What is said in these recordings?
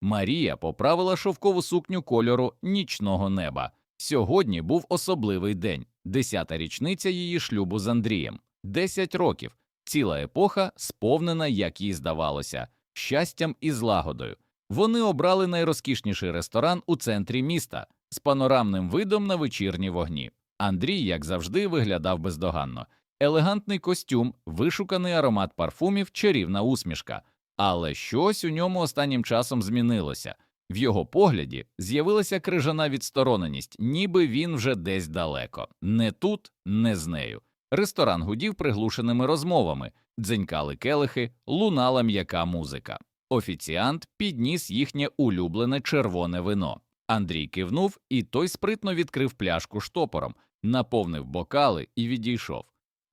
Марія поправила шовкову сукню кольору нічного неба. Сьогодні був особливий день, десята річниця її шлюбу з Андрієм. Десять років, ціла епоха, сповнена, як їй здавалося, щастям і злагодою. Вони обрали найрозкішніший ресторан у центрі міста з панорамним видом на вечірні вогні. Андрій, як завжди, виглядав бездоганно. Елегантний костюм, вишуканий аромат парфумів, чарівна усмішка. Але щось у ньому останнім часом змінилося. В його погляді з'явилася крижана відстороненість, ніби він вже десь далеко, не тут, не з нею. Ресторан гудів приглушеними розмовами, дзенькали келихи, лунала м'яка музика. Офіціант підніс їхнє улюблене червоне вино. Андрій кивнув, і той спритно відкрив пляшку штопором, наповнив бокали і відійшов.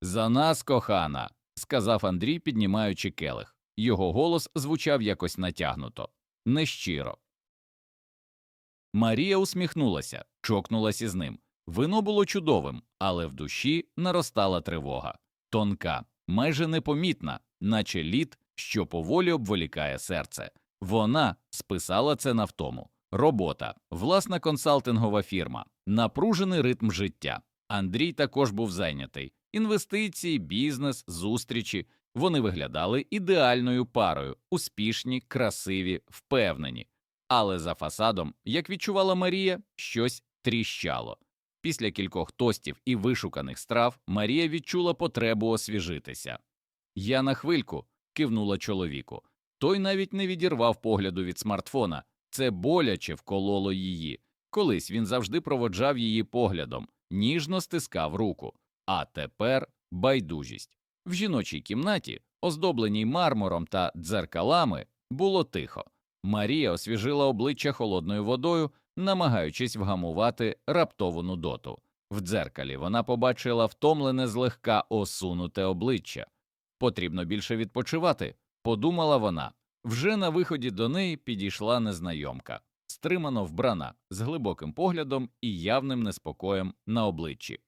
За нас, кохана, сказав Андрій, піднімаючи келих. Його голос звучав якось натягнуто, нещиро. Марія усміхнулася, чокнулась із ним. Вино було чудовим, але в душі наростала тривога, тонка, майже непомітна, наче лід, що поволі обволікає серце. Вона списала це на втому. Робота, власна консалтингова фірма, напружений ритм життя. Андрій також був зайнятий. Інвестиції, бізнес, зустрічі. Вони виглядали ідеальною парою, успішні, красиві, впевнені. Але за фасадом, як відчувала Марія, щось тріщало. Після кількох тостів і вишуканих страв Марія відчула потребу освіжитися. Я на хвильку кивнула чоловіку. Той навіть не відірвав погляду від смартфона. Це боляче вкололо її. Колись він завжди проводжав її поглядом, ніжно стискав руку. А тепер байдужість. В жіночій кімнаті, оздобленій мармуром та дзеркалами, було тихо. Марія освіжила обличчя холодною водою, намагаючись вгамувати раптову нудоту. В дзеркалі вона побачила втомлене злегка осунуте обличчя. Потрібно більше відпочивати, подумала вона. Вже на виході до неї підійшла незнайомка, стримано вбрана, з глибоким поглядом і явним неспокоєм на обличчі.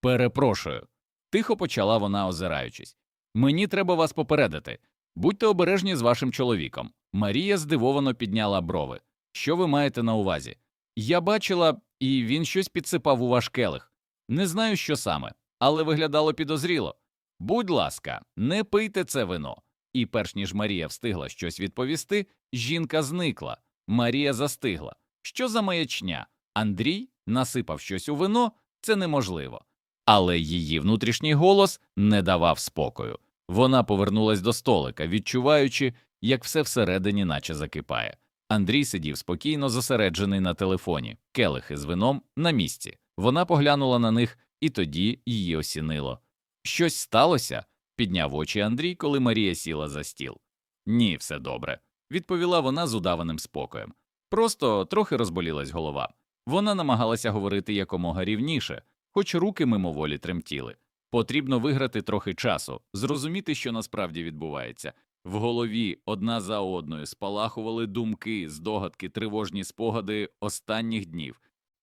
Перепрошую, тихо почала вона, озираючись. Мені треба вас попередити. Будьте обережні з вашим чоловіком. Марія здивовано підняла брови. Що ви маєте на увазі? Я бачила, і він щось підсипав у ваш келих. Не знаю, що саме, але виглядало підозріло. Будь ласка, не пийте це вино. І перш ніж Марія встигла щось відповісти, жінка зникла. Марія застигла. Що за маячня? Андрій насипав щось у вино, це неможливо. Але її внутрішній голос не давав спокою. Вона повернулась до столика, відчуваючи, як все всередині наче закипає. Андрій сидів спокійно зосереджений на телефоні, келихи з вином на місці. Вона поглянула на них, і тоді її осінило. Щось сталося? підняв очі Андрій, коли Марія сіла за стіл. Ні, все добре, відповіла вона з удаваним спокоєм. Просто трохи розболілась голова. Вона намагалася говорити якомога рівніше, хоч руки мимоволі тремтіли. Потрібно виграти трохи часу, зрозуміти, що насправді відбувається. В голові одна за одною спалахували думки, здогадки, тривожні спогади останніх днів.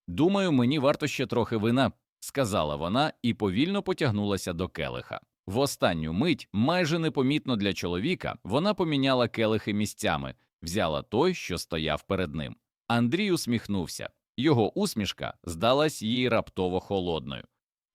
Думаю, мені варто ще трохи вина, сказала вона і повільно потягнулася до келиха. В останню мить, майже непомітно для чоловіка, вона поміняла келихи місцями, взяла той, що стояв перед ним. Андрій усміхнувся. Його усмішка здалась їй раптово холодною.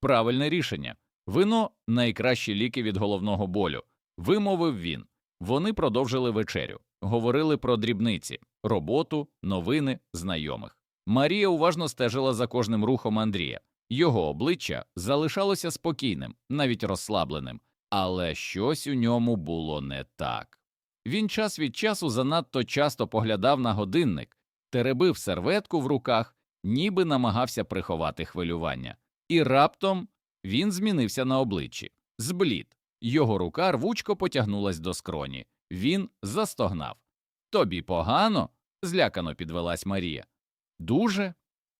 Правильне рішення. Вино найкращі ліки від головного болю, вимовив він. Вони продовжили вечерю, говорили про дрібниці, роботу, новини, знайомих. Марія уважно стежила за кожним рухом Андрія. Його обличчя залишалося спокійним, навіть розслабленим, але щось у ньому було не так. Він час від часу занадто часто поглядав на годинник, теребив серветку в руках, ніби намагався приховати хвилювання, і раптом він змінився на обличчі, зблід. Його рука рвучко потягнулась до скроні. Він застогнав. Тобі погано? злякано підвелась Марія. Дуже.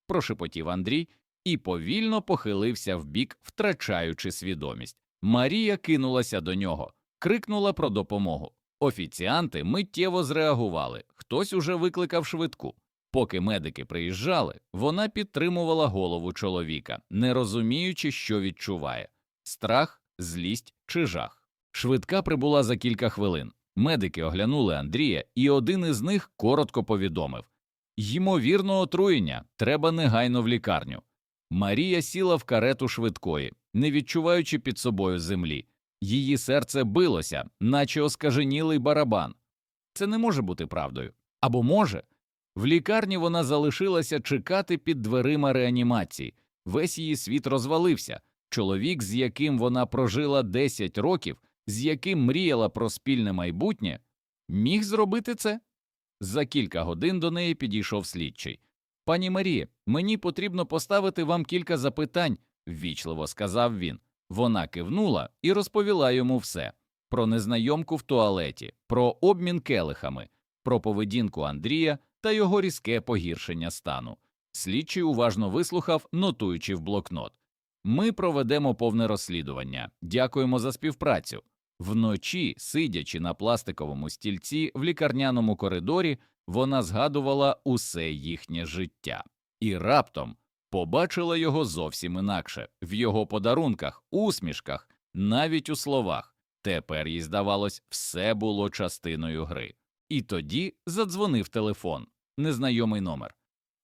прошепотів Андрій і повільно похилився вбік, втрачаючи свідомість. Марія кинулася до нього, крикнула про допомогу. Офіціанти миттєво зреагували, хтось уже викликав швидку. Поки медики приїжджали, вона підтримувала голову чоловіка, не розуміючи, що відчуває страх, злість чи жах. Швидка прибула за кілька хвилин. Медики оглянули Андрія, і один із них коротко повідомив ймовірно, отруєння, треба негайно в лікарню. Марія сіла в карету швидкої, не відчуваючи під собою землі. Її серце билося, наче оскаженілий барабан. Це не може бути правдою. Або може. В лікарні вона залишилася чекати під дверима реанімації. Весь її світ розвалився. Чоловік, з яким вона прожила 10 років, з яким мріяла про спільне майбутнє, міг зробити це? За кілька годин до неї підійшов слідчий. Пані Маріє, мені потрібно поставити вам кілька запитань, ввічливо сказав він. Вона кивнула і розповіла йому все про незнайомку в туалеті, про обмін келихами, про поведінку Андрія та його різке погіршення стану. Слідчий уважно вислухав, нотуючи в блокнот. Ми проведемо повне розслідування. Дякуємо за співпрацю. Вночі, сидячи на пластиковому стільці в лікарняному коридорі, вона згадувала усе їхнє життя і раптом побачила його зовсім інакше в його подарунках, усмішках, навіть у словах. Тепер їй здавалось, все було частиною гри. І тоді задзвонив телефон, незнайомий номер.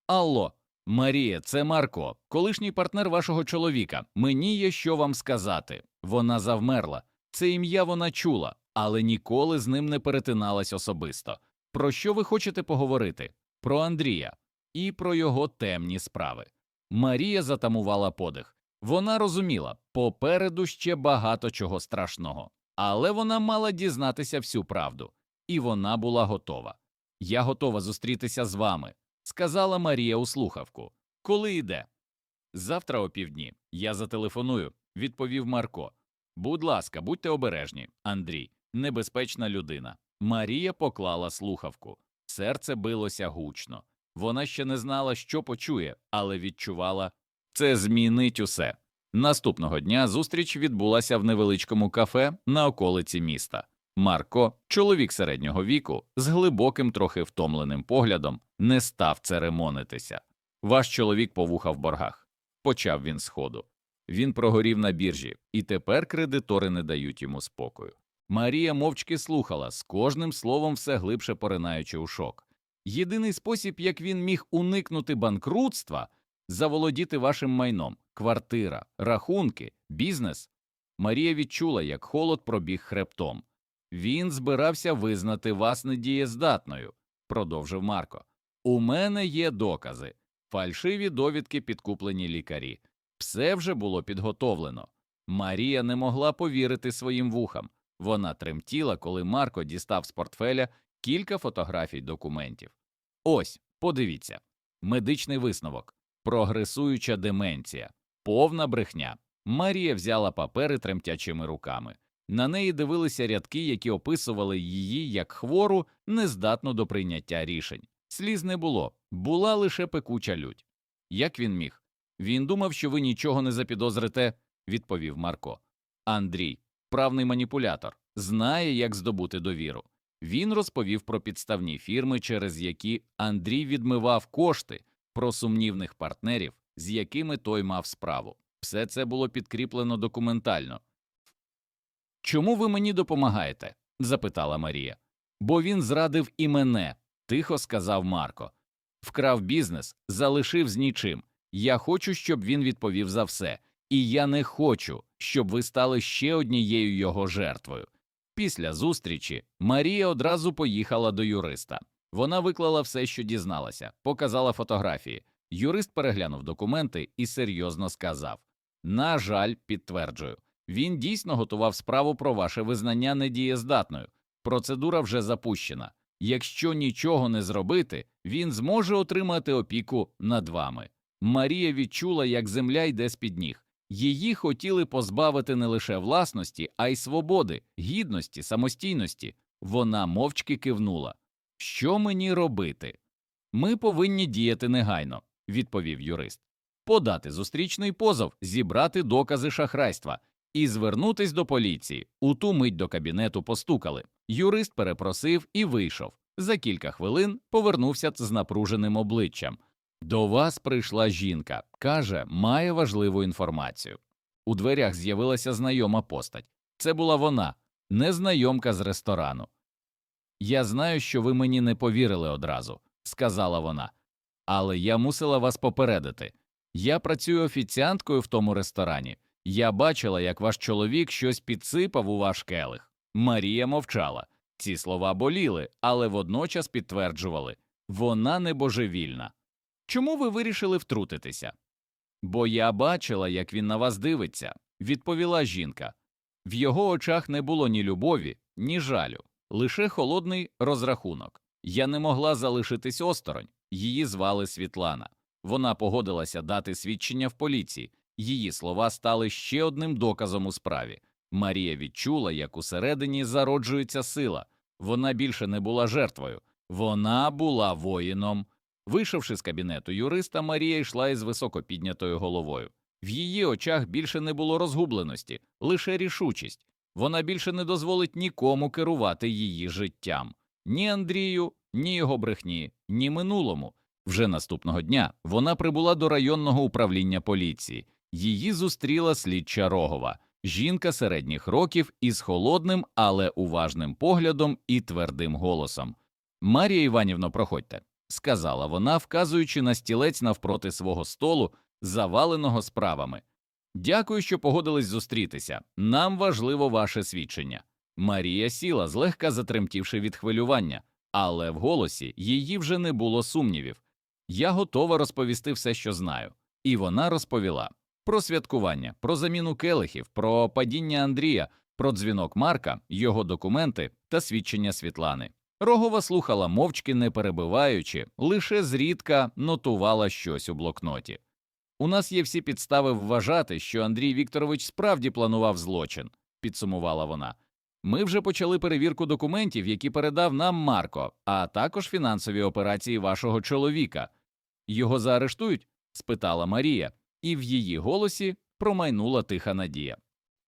Алло, Марія, це Марко, колишній партнер вашого чоловіка. Мені є що вам сказати. Вона завмерла. Це ім'я вона чула, але ніколи з ним не перетиналась особисто. Про що ви хочете поговорити? Про Андрія і про його темні справи. Марія затамувала подих. Вона розуміла, попереду ще багато чого страшного, але вона мала дізнатися всю правду, і вона була готова. Я готова зустрітися з вами, сказала Марія у слухавку. Коли йде? Завтра о півдні. Я зателефоную, відповів Марко. Будь ласка, будьте обережні, Андрій, небезпечна людина. Марія поклала слухавку. Серце билося гучно. Вона ще не знала, що почує, але відчувала це змінить усе. Наступного дня зустріч відбулася в невеличкому кафе на околиці міста. Марко, чоловік середнього віку, з глибоким, трохи втомленим поглядом, не став церемонитися. Ваш чоловік повуха в боргах. Почав він сходу. Він прогорів на біржі, і тепер кредитори не дають йому спокою. Марія мовчки слухала, з кожним словом все глибше поринаючи у шок. Єдиний спосіб, як він міг уникнути банкрутства, заволодіти вашим майном, квартира, рахунки, бізнес. Марія відчула, як холод пробіг хребтом. Він збирався визнати вас недієздатною, продовжив Марко. У мене є докази, фальшиві довідки, підкуплені лікарі. Все вже було підготовлено. Марія не могла повірити своїм вухам. Вона тремтіла, коли Марко дістав з портфеля кілька фотографій документів. Ось, подивіться медичний висновок, прогресуюча деменція, повна брехня. Марія взяла папери тремтячими руками. На неї дивилися рядки, які описували її як хвору, нездатну до прийняття рішень. Сліз не було, була лише пекуча лють. Як він міг? Він думав, що ви нічого не запідозрите, відповів Марко. Андрій, правний маніпулятор, знає, як здобути довіру. Він розповів про підставні фірми, через які Андрій відмивав кошти, про сумнівних партнерів, з якими той мав справу. Все це було підкріплено документально. Чому ви мені допомагаєте? запитала Марія. Бо він зрадив і мене, тихо сказав Марко. Вкрав бізнес, залишив з нічим. Я хочу, щоб він відповів за все, і я не хочу, щоб ви стали ще однією його жертвою. Після зустрічі Марія одразу поїхала до юриста. Вона виклала все, що дізналася, показала фотографії. Юрист переглянув документи і серйозно сказав: На жаль, підтверджую, він дійсно готував справу про ваше визнання недієздатною. Процедура вже запущена. Якщо нічого не зробити, він зможе отримати опіку над вами. Марія відчула, як земля йде з під ніг. Її хотіли позбавити не лише власності, а й свободи, гідності, самостійності. Вона мовчки кивнула. Що мені робити? Ми повинні діяти негайно, відповів юрист. Подати зустрічний позов, зібрати докази шахрайства і звернутись до поліції. У ту мить до кабінету постукали. Юрист перепросив і вийшов. За кілька хвилин повернувся з напруженим обличчям. До вас прийшла жінка, каже, має важливу інформацію. У дверях з'явилася знайома постать. Це була вона, незнайомка з ресторану. Я знаю, що ви мені не повірили одразу, сказала вона. Але я мусила вас попередити. Я працюю офіціанткою в тому ресторані. Я бачила, як ваш чоловік щось підсипав у ваш келих. Марія мовчала. Ці слова боліли, але водночас підтверджували вона не божевільна. Чому ви вирішили втрутитися? Бо я бачила, як він на вас дивиться, відповіла жінка. В його очах не було ні любові, ні жалю, лише холодний розрахунок. Я не могла залишитись осторонь. Її звали Світлана. Вона погодилася дати свідчення в поліції. Її слова стали ще одним доказом у справі. Марія відчула, як усередині зароджується сила. Вона більше не була жертвою, вона була воїном. Вийшовши з кабінету юриста, Марія йшла із високо піднятою головою. В її очах більше не було розгубленості, лише рішучість. Вона більше не дозволить нікому керувати її життям ні Андрію, ні його брехні, ні минулому. Вже наступного дня вона прибула до районного управління поліції. Її зустріла слідча Рогова, жінка середніх років із холодним, але уважним поглядом і твердим голосом. Марія Іванівно, проходьте, сказала вона, вказуючи на стілець навпроти свого столу, заваленого справами. Дякую, що погодились зустрітися. Нам важливо ваше свідчення. Марія сіла, злегка затремтівши від хвилювання, але в голосі її вже не було сумнівів. Я готова розповісти все, що знаю. І вона розповіла про святкування, про заміну келихів, про падіння Андрія, про дзвінок Марка, його документи та свідчення Світлани. Рогова слухала мовчки, не перебиваючи, лише зрідка нотувала щось у блокноті. У нас є всі підстави вважати, що Андрій Вікторович справді планував злочин, підсумувала вона. Ми вже почали перевірку документів, які передав нам Марко, а також фінансові операції вашого чоловіка. Його заарештують? спитала Марія, і в її голосі промайнула тиха надія.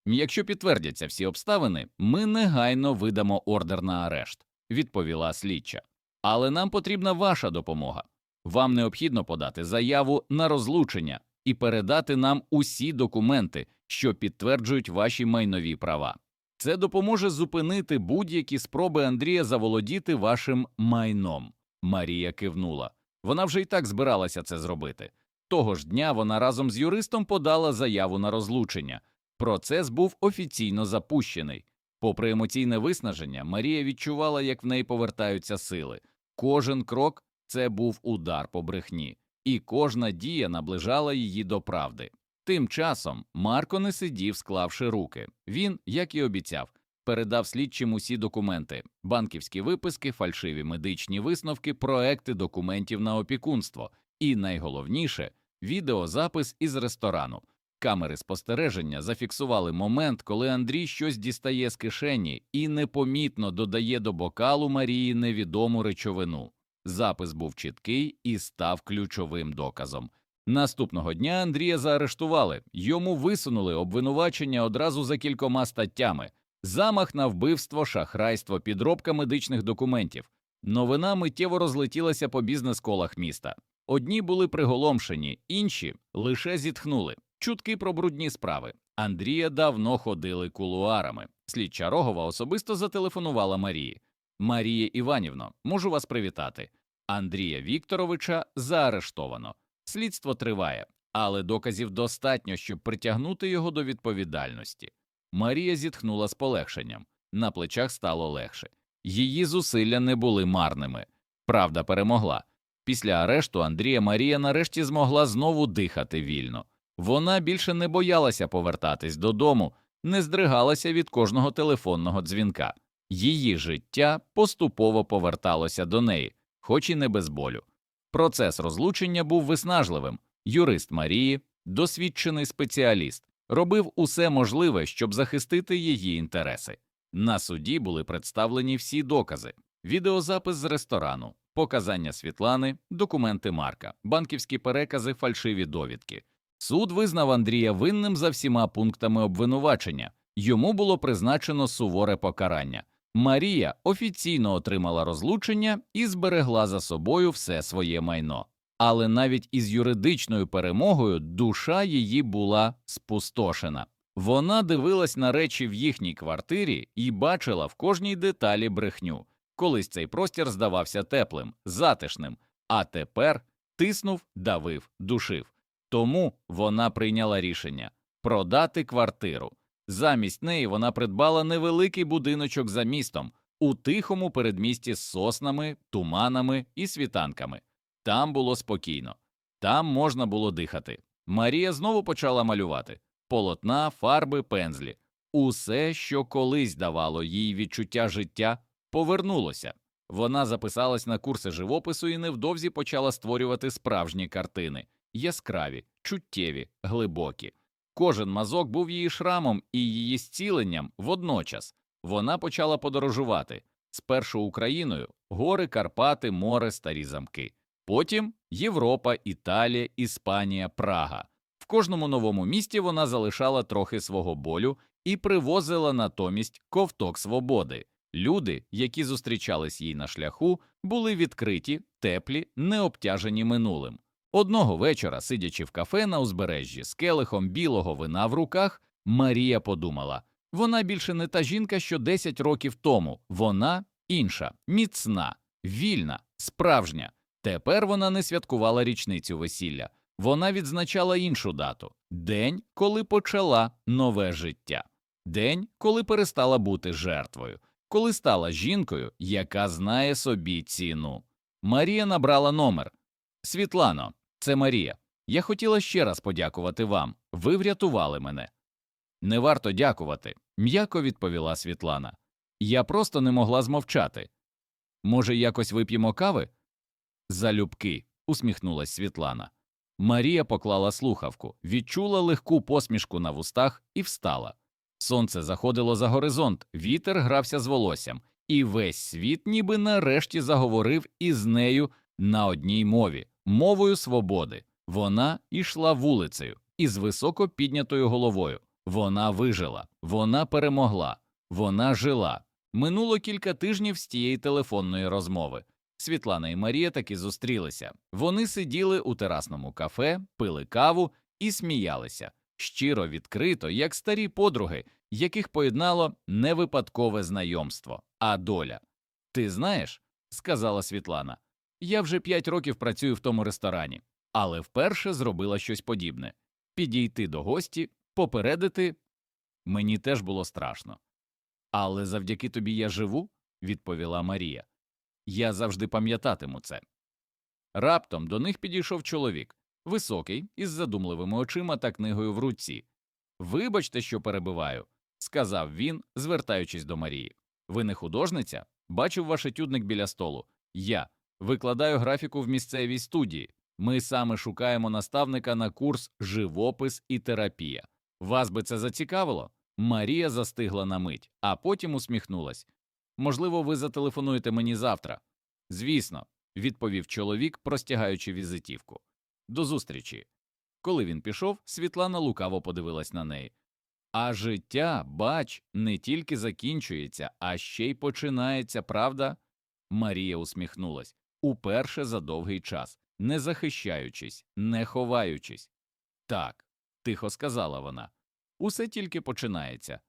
Якщо підтвердяться всі обставини, ми негайно видамо ордер на арешт, відповіла слідча. Але нам потрібна ваша допомога. Вам необхідно подати заяву на розлучення і передати нам усі документи, що підтверджують ваші майнові права. Це допоможе зупинити будь-які спроби Андрія заволодіти вашим майном. Марія кивнула. Вона вже й так збиралася це зробити. Того ж дня вона разом з юристом подала заяву на розлучення. Процес був офіційно запущений. Попри емоційне виснаження, Марія відчувала, як в неї повертаються сили. Кожен крок це був удар по брехні, і кожна дія наближала її до правди. Тим часом Марко не сидів, склавши руки. Він, як і обіцяв, передав слідчим усі документи, банківські виписки, фальшиві медичні висновки, проекти документів на опікунство, і найголовніше відеозапис із ресторану. Камери спостереження зафіксували момент, коли Андрій щось дістає з кишені і непомітно додає до бокалу Марії невідому речовину. Запис був чіткий і став ключовим доказом. Наступного дня Андрія заарештували, йому висунули обвинувачення одразу за кількома статтями: замах на вбивство, шахрайство, підробка медичних документів. Новина миттєво розлетілася по бізнес-колах міста. Одні були приголомшені, інші лише зітхнули. Чутки про брудні справи. Андрія давно ходили кулуарами. Слідча Рогова особисто зателефонувала Марії. Марія Іванівно, можу вас привітати. Андрія Вікторовича заарештовано. Слідство триває, але доказів достатньо, щоб притягнути його до відповідальності. Марія зітхнула з полегшенням, на плечах стало легше. Її зусилля не були марними. Правда перемогла. Після арешту Андрія Марія нарешті змогла знову дихати вільно. Вона більше не боялася повертатись додому, не здригалася від кожного телефонного дзвінка. Її життя поступово поверталося до неї, хоч і не без болю. Процес розлучення був виснажливим. Юрист Марії, досвідчений спеціаліст, робив усе можливе, щоб захистити її інтереси. На суді були представлені всі докази: відеозапис з ресторану, показання Світлани, документи Марка, банківські перекази, фальшиві довідки. Суд визнав Андрія винним за всіма пунктами обвинувачення. Йому було призначено суворе покарання. Марія офіційно отримала розлучення і зберегла за собою все своє майно. Але навіть із юридичною перемогою душа її була спустошена. Вона дивилась на речі в їхній квартирі і бачила в кожній деталі брехню. Колись цей простір здавався теплим, затишним, а тепер тиснув, давив, душив. Тому вона прийняла рішення продати квартиру. Замість неї вона придбала невеликий будиночок за містом у тихому передмісті з соснами, туманами і світанками. Там було спокійно, там можна було дихати. Марія знову почала малювати полотна, фарби, пензлі. Усе, що колись давало їй відчуття життя, повернулося. Вона записалась на курси живопису і невдовзі почала створювати справжні картини яскраві, чуттєві, глибокі. Кожен мазок був її шрамом і її зціленням водночас. Вона почала подорожувати спершу Україною, гори, Карпати, море, старі замки. Потім Європа, Італія, Іспанія, Прага. В кожному новому місті вона залишала трохи свого болю і привозила натомість ковток свободи. Люди, які зустрічались їй на шляху, були відкриті, теплі, не обтяжені минулим. Одного вечора, сидячи в кафе на узбережжі з келихом білого вина в руках, Марія подумала вона більше не та жінка, що 10 років тому, вона інша, міцна, вільна, справжня. Тепер вона не святкувала річницю весілля, вона відзначала іншу дату день, коли почала нове життя, день, коли перестала бути жертвою, коли стала жінкою, яка знає собі ціну. Марія набрала номер. Світлано, це Марія. Я хотіла ще раз подякувати вам. Ви врятували мене. Не варто дякувати, м'яко відповіла Світлана. Я просто не могла змовчати. Може, якось вип'ємо кави? Залюбки, усміхнулась Світлана. Марія поклала слухавку, відчула легку посмішку на вустах і встала. Сонце заходило за горизонт, вітер грався з волоссям, і весь світ ніби нарешті заговорив із нею на одній мові мовою свободи. Вона йшла вулицею із високо піднятою головою. Вона вижила, вона перемогла, вона жила. Минуло кілька тижнів з тієї телефонної розмови. Світлана і Марія таки зустрілися. Вони сиділи у терасному кафе, пили каву і сміялися щиро, відкрито, як старі подруги, яких поєднало не випадкове знайомство, а доля. Ти знаєш, сказала Світлана, я вже п'ять років працюю в тому ресторані, але вперше зробила щось подібне підійти до гості, попередити. Мені теж було страшно. Але завдяки тобі я живу, відповіла Марія. Я завжди пам'ятатиму це. Раптом до них підійшов чоловік, високий, із задумливими очима та книгою в руці. Вибачте, що перебиваю, сказав він, звертаючись до Марії. Ви не художниця? Бачив ваш етюдник біля столу. Я викладаю графіку в місцевій студії. Ми саме шукаємо наставника на курс живопис і терапія. Вас би це зацікавило? Марія застигла на мить, а потім усміхнулась. Можливо, ви зателефонуєте мені завтра. Звісно, відповів чоловік, простягаючи візитівку. До зустрічі. Коли він пішов, Світлана лукаво подивилась на неї. А життя, бач, не тільки закінчується, а ще й починається, правда? Марія усміхнулась уперше за довгий час, не захищаючись, не ховаючись. Так, тихо сказала вона. Усе тільки починається.